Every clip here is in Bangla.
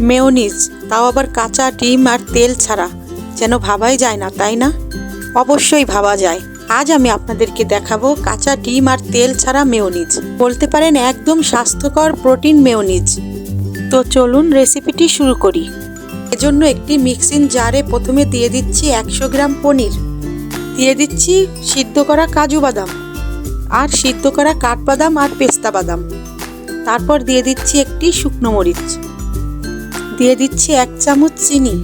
মেয়োনিজ, তাও আবার কাঁচা ডিম আর তেল ছাড়া। যেন ভাবাই যায় না, তাই না? অবশ্যই ভাবা যায়। আজ আমি আপনাদেরকে দেখাবো কাঁচা ডিম আর তেল ছাড়া মেয়োনিজ। বলতে পারেন একদম স্বাস্থ্যকর প্রোটিন মেয়োনিজ। তো চলুন রেসিপিটি শুরু করি। এজন্য একটি মিক্সিং জারে প্রথমে দিয়ে দিচ্ছি একশো গ্রাম পনির। দিয়ে দিচ্ছি সিদ্ধ করা কাজু বাদাম আর সিদ্ধ করা কাঠবাদাম আর পেস্তা বাদাম। তারপর দিয়ে দিচ্ছি একটি শুকনো মরিচ। দিয়ে দিচ্ছি এক চামচ চিনি।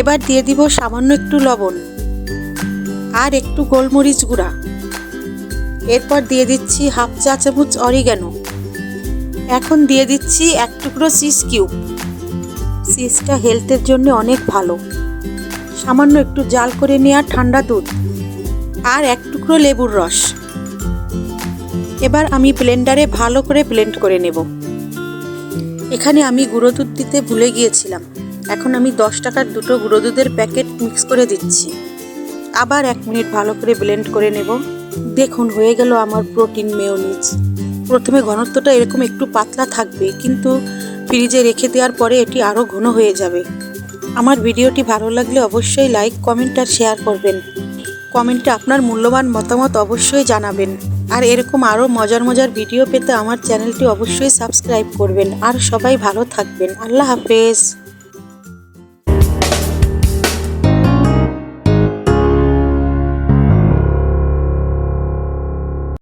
এবার দিয়ে দিব সামান্য একটু লবণ আর একটু গোলমরিচ গুঁড়া। এরপর দিয়ে দিচ্ছি হাফ চা চামচ অরিগ্যানো এখন দিয়ে দিচ্ছি এক টুকরো চিজ কিউব। চিজটা হেলথের জন্য অনেক ভালো। সামান্য একটু জাল করে নেওয়া ঠান্ডা দুধ আর এক টুকরো লেবুর রস। এবার আমি ব্লেন্ডারে ভালো করে ব্লেন্ড করে নেব। এখানে আমি গুঁড়ো দুধ দিতে ভুলে গিয়েছিলাম। এখন আমি দশ টাকার দুটো গুঁড়ো দুধের প্যাকেট মিক্স করে দিচ্ছি। আবার এক মিনিট ভালো করে ব্লেন্ড করে নেব। দেখুন, হয়ে গেল আমার প্রোটিন মেয়োনিজ। প্রথমে ঘনত্বটা এরকম একটু পাতলা থাকবে, কিন্তু ফ্রিজে রেখে দেওয়ার পরে এটি আরও ঘন হয়ে যাবে। আমার ভিডিওটি ভালো লাগলে অবশ্যই লাইক, কমেন্ট আর শেয়ার করবেন। কমেন্টে আপনার মূল্যবান মতামত অবশ্যই জানাবেন। আর এরকম আরও মজার মজার ভিডিও পেতে আমার চ্যানেলটি অবশ্যই সাবস্ক্রাইব করবেন। আর সবাই ভালো থাকবেন। আল্লাহ হাফেজ।